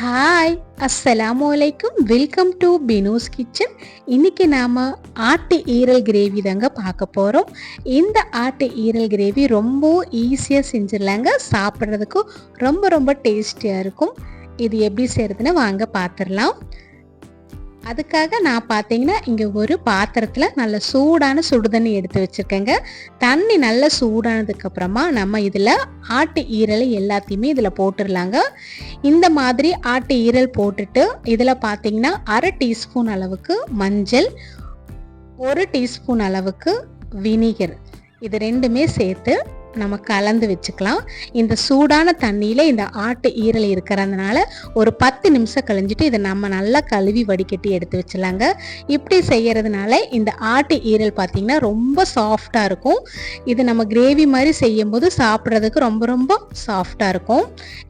அஸ்ஸலாமு அலைக்கும் welcome to பினூஸ் kitchen இன்னைக்கு நாம் ஆட்டு ஈரல் கிரேவி தாங்க பார்க்க போகிறோம் இந்த ஆட்டு ஈரல் கிரேவி ரொம்ப ஈஸியாக செஞ்சிடலாங்க. சாப்பிட்றதுக்கும் ரொம்ப ரொம்ப டேஸ்டியாக இருக்கும். இது எப்படி செய்கிறதுன்னு வாங்க பார்த்துடலாம். அதுக்காக நான் பார்த்தீங்கன்னா இங்கே ஒரு பாத்திரத்தில் நல்ல சூடான சுடுதண்ணி எடுத்து வச்சுருக்கேங்க. தண்ணி நல்லா சூடானதுக்கப்புறமா நம்ம இதில் ஆட்டு ஈரல் எல்லாத்தையுமே இதில் போட்டுடலாங்க இந்த மாதிரி ஆட்டு ஈரல் போட்டுட்டு இதில் பார்த்தீங்கன்னா அரை டீஸ்பூன் அளவுக்கு மஞ்சள் ஒரு டீஸ்பூன் அளவுக்கு வினிகர். இது ரெண்டுமே சேர்த்து நம்ம கலந்து வச்சுக்கலாம். இந்த சூடான தண்ணியில் இந்த ஆட்டு ஈரல் இருக்கிறதுனால ஒரு பத்து நிமிஷம் கழிஞ்சிட்டு இதை நம்ம நல்லா கழுவி வடிகட்டி எடுத்து வச்சிடலாங்க. இப்படி செய்கிறதுனால இந்த ஆட்டு ஈரல் பார்த்திங்கன்னா ரொம்ப சாஃப்டாக இருக்கும். இது நம்ம கிரேவி மாதிரி செய்யும்போது சாப்பிட்றதுக்கு ரொம்ப ரொம்ப சாஃப்டாக இருக்கும்.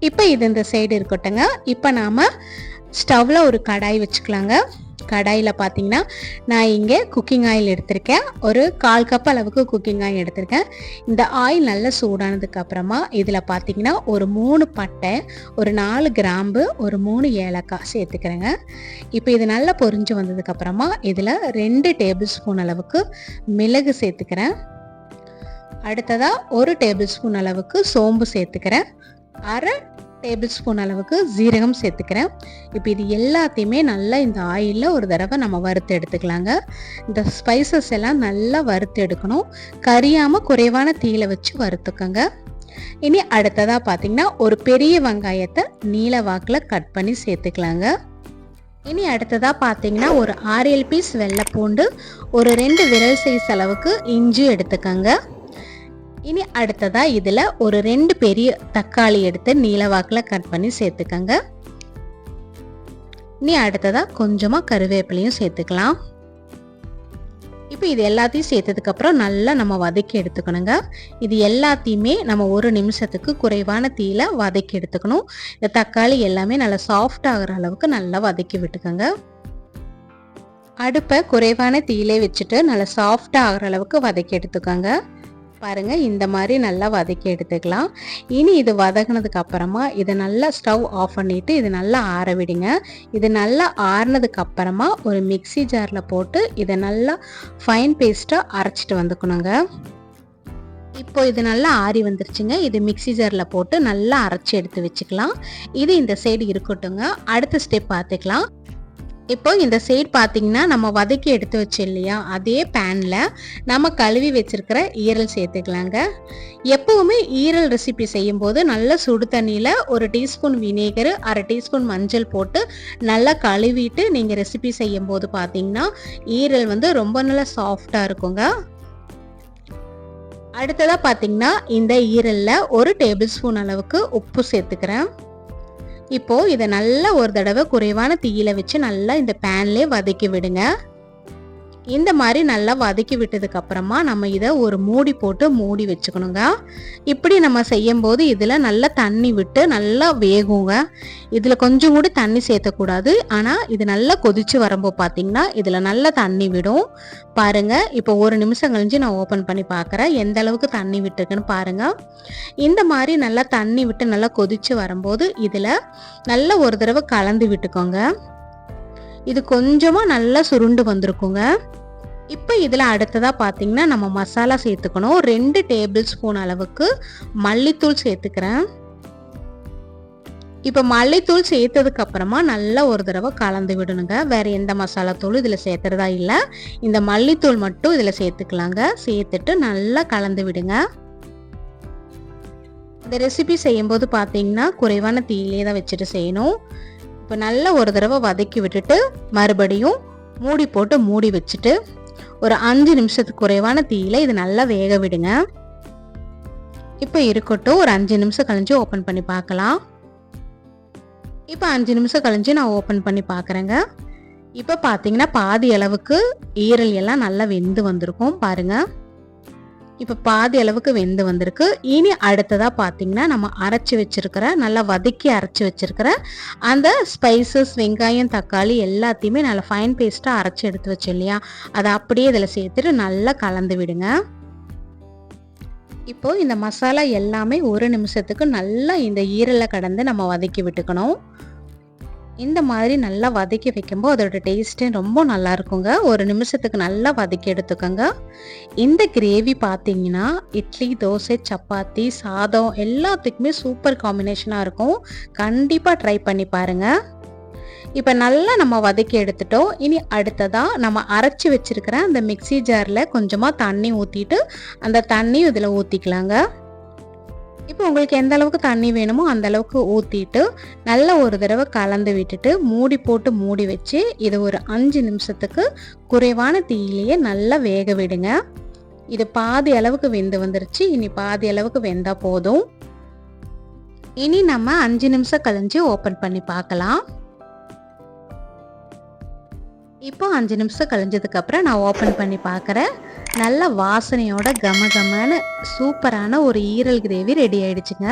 இப்போ இது இந்த சைடு இருக்கட்டுங்க இப்போ நாம் ஸ்டவ்வில் ஒரு கடாய் வச்சுக்கலாங்க. கடாயில் பார்த்தீங்கன்னா நான் இங்கே குக்கிங் ஆயில் எடுத்திருக்கேன். ஒரு கால் கப் அளவுக்கு குக்கிங் ஆயில் எடுத்திருக்கேன். இந்த ஆயில் நல்லா சூடானதுக்கு அப்புறமா இதில் பார்த்தீங்கன்னா ஒரு மூணு பட்டை ஒரு நாலு கிராம்பு ஒரு மூணு ஏலக்காய் சேர்த்துக்கிறேங்க. இப்போ இது நல்லா பொரிஞ்சு வந்ததுக்கப்புறமா இதில் ரெண்டு டேபிள் ஸ்பூன் அளவுக்கு மிளகு சேர்த்துக்கிறேன். அடுத்ததாக ஒரு டேபிள் ஸ்பூன் அளவுக்கு சோம்பு சேர்த்துக்கிறேன். அரை டேபிள் ஸ்பூன் அளவுக்கு ஜீரகம் சேர்த்துக்கிறேன். இப்போ இது எல்லாத்தையுமே நல்லா இந்த ஆயிலில் ஒரு தடவை நம்ம வறுத்து எடுத்துக்கலாங்க. இந்த ஸ்பைசஸ் எல்லாம் நல்லா வறுத்து எடுக்கணும். கரியாமல் குறைவான தீயில வச்சு வறுத்துக்கோங்க. இனி அடுத்ததாக பார்த்தீங்கன்னா ஒரு பெரிய வெங்காயத்தை நீல வாக்கில் கட் பண்ணி சேர்த்துக்கலாங்க. இனி அடுத்ததாக பார்த்தீங்கன்னா ஒரு ஆறு ஏழு பீஸ் வெள்ளைப்பூண்டு ஒரு ரெண்டு விரல் சைஸ் அளவுக்கு இஞ்சி எடுத்துக்கோங்க. இனி அடுத்ததா இதில் ஒரு ரெண்டு பெரிய தக்காளி எடுத்து நீளவாக்கில் கட் பண்ணி சேர்த்துக்கங்க. இனி அடுத்ததா கொஞ்சமாக கருவேப்பிலையும் சேர்த்துக்கலாம். இப்போ இது எல்லாத்தையும் சேர்த்ததுக்கப்புறம் நல்லா நம்ம வதக்கி எடுத்துக்கணுங்க. இது எல்லாத்தையுமே நம்ம ஒரு நிமிஷத்துக்கு குறைவான தீயில வதக்கி எடுத்துக்கணும். இந்த தக்காளி எல்லாமே நல்லா சாஃப்ட் ஆகிற அளவுக்கு நல்லா வதக்கி விட்டுக்கோங்க. அடுப்பை குறைவான தீயிலே வச்சுட்டு நல்லா சாஃப்டாக ஆகிற அளவுக்கு வதக்கி எடுத்துக்கோங்க. பாருங்கள் இந்த மாதிரி நல்லா வதக்கி எடுத்துக்கலாம். இனி இது வதங்கினதுக்கு அப்புறமா இதை நல்லா ஸ்டவ் ஆஃப் பண்ணிவிட்டு இது நல்லா ஆற விடுங்க. இது நல்லா ஆறினதுக்கு அப்புறமா ஒரு மிக்சி ஜாரில் போட்டு இதை நல்லா ஃபைன் பேஸ்ட்டாக அரைச்சிட்டு வந்துக்கணுங்க. இப்போ இது நல்லா ஆறி வந்துருச்சுங்க. இது மிக்சி ஜாரில் போட்டு நல்லா அரைச்சி எடுத்து வச்சுக்கலாம். இது இந்த சைடு இருக்கட்டுங்க அடுத்த ஸ்டெப் பார்த்துக்கலாம் இப்போ இந்த சைடு பார்த்தீங்கன்னா நம்ம வதக்கி எடுத்து வச்சு இல்லையா? அதே பேனில் நம்ம கழுவி வச்சுருக்கிற ஈரல் சேர்த்துக்கலாங்க. எப்போவுமே ஈரல் ரெசிபி செய்யும்போது நல்ல சுடு தண்ணியில் ஒரு டீஸ்பூன் வினேகர் அரை டீஸ்பூன் மஞ்சள் போட்டு நல்லா கழுவிட்டு நீங்கள் ரெசிபி செய்யும்போது பார்த்தீங்கன்னா ஈரல் வந்து ரொம்ப நல்லா சாஃப்டாக இருக்குங்க. அடுத்ததாக பார்த்தீங்கன்னா இந்த ஈரலில் ஒரு டேபிள் ஸ்பூன் அளவுக்கு உப்பு சேர்த்துக்கிறேன். இப்போது இதை நல்லா ஒரு தடவை குறைவான தீயில வச்சு நல்லா இந்த பேன்லேயே வதக்கி விடுங்க. இந்த மாதிரி நல்லா வதக்கி விட்டதுக்கு அப்புறமா நம்ம இதை ஒரு மூடி போட்டு மூடி வச்சுக்கணுங்க. இப்படி நம்ம செய்யும் போது இதில் நல்லா தண்ணி விட்டு நல்லா வேகுங்க. இதில் கொஞ்சம் கூட தண்ணி சேர்த்தக்கூடாது. ஆனால் இது நல்லா கொதிச்சு வரும்போது பார்த்தீங்கன்னா இதில் நல்லா தண்ணி விடும். பாருங்க இப்போ ஒரு நிமிஷம் கழிஞ்சு நான் ஓப்பன் பண்ணி பார்க்குறேன். எந்த அளவுக்கு தண்ணி விட்டுருக்குன்னு பாருங்க. இந்த மாதிரி நல்லா தண்ணி விட்டு நல்லா கொதிச்சு வரும்போது இதில் நல்லா ஒரு தடவை கலந்து விட்டுக்கோங்க. இது கொஞ்சமாக நல்லா சுருண்டு வந்திருக்குங்க. இப்போ இதில் அடுத்ததாக பார்த்தீங்கன்னா நம்ம மசாலா சேர்த்துக்கணும். ரெண்டு டேபிள் ஸ்பூன் அளவுக்கு மல்லித்தூள் சேர்த்துக்கிறேன். இப்போ மல்லித்தூள் சேர்த்ததுக்கு அப்புறமா நல்லா ஒரு தடவை கலந்து விடணுங்க. வேற எந்த மசாலா தூள் இதில் சேர்த்துறதா இல்லை. இந்த மல்லித்தூள் மட்டும் இதில் சேர்த்துக்கலாங்க. சேர்த்துட்டு நல்லா கலந்து விடுங்க. இந்த ரெசிபி செய்யும்போது பார்த்தீங்கன்னா குறைவான தீயிலே தான் வச்சுட்டு செய்யணும். இப்போ நல்லா ஒரு தடவை வதக்கி விட்டுட்டு மறுபடியும் மூடி போட்டு மூடி வச்சுட்டு ஒரு அஞ்சு நிமிஷத்துக்கு குறைவான தீயில இது நல்லா வேக விடுங்க. இப்போ இருக்கட்டும் ஒரு அஞ்சு நிமிஷம் கழிஞ்சு ஓப்பன் பண்ணி பார்க்கலாம். இப்போ அஞ்சு நிமிஷம் கழிஞ்சு நான் ஓப்பன் பண்ணி பார்க்குறேங்க. இப்போ பார்த்தீங்கன்னா பாதி அளவுக்கு ஈரல் எல்லாம் நல்லா வெந்து வந்திருக்கும் பாருங்கள் இப்போ பாதி அளவுக்கு வெந்து வந்திருக்கு. இனி அடுத்ததாக பார்த்தீங்கன்னா நம்ம அரைச்சி வச்சிருக்கிற நல்லா வதக்கி அரைச்சி வச்சிருக்கிற அந்த ஸ்பைசஸ் வெங்காயம் தக்காளி எல்லாத்தையுமே நல்லா ஃபைன் பேஸ்ட்டாக அரைச்சி எடுத்து வச்சு இல்லையா? அதை அப்படியே இதில் சேர்த்துட்டு நல்லா கலந்து விடுங்க. இப்போ இந்த மசாலா எல்லாமே ஒரு நிமிஷத்துக்கு நல்லா இந்த ஈரலை கடந்து நம்ம வதக்கி விட்டுக்கணும். இந்த மாதிரி நல்லா வதக்கி வைக்கும்போது அதோட டேஸ்ட்டே ரொம்ப நல்லா இருக்குங்க. ஒரு நிமிஷத்துக்கு நல்லா வதக்கி எடுத்துக்கோங்க. இந்த கிரேவி பார்த்தீங்கன்னா இட்லி தோசை சப்பாத்தி சாதம் எல்லாத்துக்குமே சூப்பர் காம்பினேஷனாக இருக்கும். கண்டிப்பாக ட்ரை பண்ணி பாருங்கள் இப்போ நல்லா நம்ம வதக்கி எடுத்துட்டோம். இனி அடுத்ததாக நம்ம அரைச்சி வச்சுருக்கிற அந்த மிக்சி ஜாரில் கொஞ்சமாக தண்ணி ஊற்றிட்டு அந்த தண்ணி இதில் ஊற்றிக்கலாங்க இப்போ உங்களுக்கு எந்த அளவுக்கு தண்ணி வேணுமோ அந்த அளவுக்கு ஊற்றிட்டு நல்லா ஒரு தடவை கலந்து விட்டுட்டு மூடி போட்டு மூடி வச்சு இது ஒரு அஞ்சு நிமிஷத்துக்கு குறைவான தீயிலேயே நல்லா வேக விடுங்க. இது பாதி அளவுக்கு வெந்து வந்துருச்சு. இனி பாதி அளவுக்கு வெந்தால் போதும். இனி நம்ம அஞ்சு நிமிஷம் கழிஞ்சு ஓப்பன் பண்ணி பார்க்கலாம். இப்போ அஞ்சு நிமிஷம் கழிஞ்சதுக்கப்புறம் நான் ஓப்பன் பண்ணி பார்க்குறேன். நல்ல வாசனையோட கம கமன்னு சூப்பரான ஒரு ஈரல் கிரேவி ரெடி ஆயிடுச்சுங்க.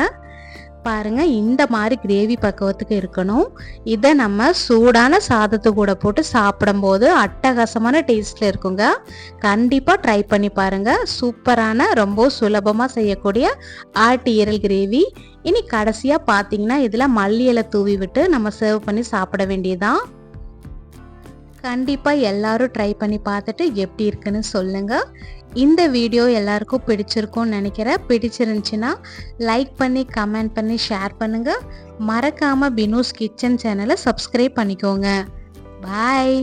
பாருங்க இந்த மாதிரி கிரேவி பக்குவத்துக்கு இருக்கணும். இதை நம்ம சூடான சாதத்து கூட போட்டு சாப்பிடும்போது அட்டகாசமான டேஸ்ட்ல இருக்குங்க. கண்டிப்பாக ட்ரை பண்ணி பாருங்க. சூப்பரான ரொம்ப சுலபமாக செய்யக்கூடிய ஆட்டு ஈரல் கிரேவி. இனி கடைசியாக பார்த்தீங்கன்னா இதில் மல்லி இலை தூவி விட்டு நம்ம சர்வ் பண்ணி சாப்பிட வேண்டியதுதான். கண்டிப்பாக எல்லாரும் ட்ரை பண்ணி பார்த்துட்டு எப்படி இருக்குன்னு சொல்லுங்கள் இந்த வீடியோ எல்லாருக்கும் பிடிச்சிருக்கும்னு நினைக்கிறேன். பிடிச்சிருந்துச்சின்னா லைக் பண்ணி கமெண்ட் பண்ணி ஷேர் பண்ணுங்கள் மறக்காமல் பினூஸ் கிச்சன் சேனலை சப்ஸ்கிரைப் பண்ணிக்கோங்க. பாய்